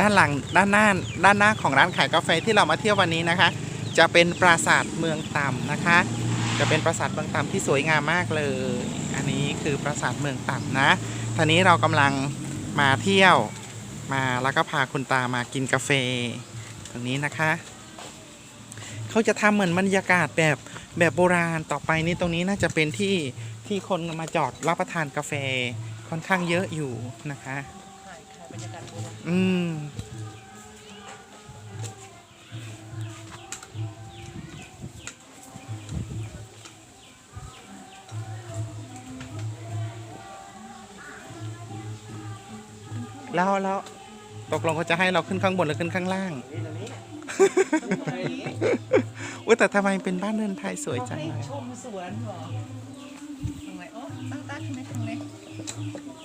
ด้านหลังด้านหน้าด้านหน้าของร้านขายกาแฟที่เรามาเที่ยววันนี้นะคะ จะเป็นปราสาทเมืองต่ำนะคะ จะเป็นปราสาทเมืองต่ำที่สวยงามมากเลย อันนี้คือปราสาทเมืองต่ำนะทีนี้เรากำลังมาเที่ยวมาแล้วก็พาคุณตามากินกาแฟตรงนี้นะคะ เขาจะทำเหมือนบรรยากาศแบบแบบโบราณต่อไปนี่ตรงนี้น่าจะเป็นที่ที่คนมาจอดรับประทานกาแฟค่อนข้างเยอะอยู่นะคะ บรรยากาศโบราณอืมแล้วแล้วตกลงเขาจะให้เราขึ้นข้างบนหรือขึ้นข้างล่าง อุ้ยแต่ทำไมเป็นบ้านเรือนไทยสวยจังเลย ชมสวนเหรอทำไมโอ้ตั้งตั้งไหมทำไม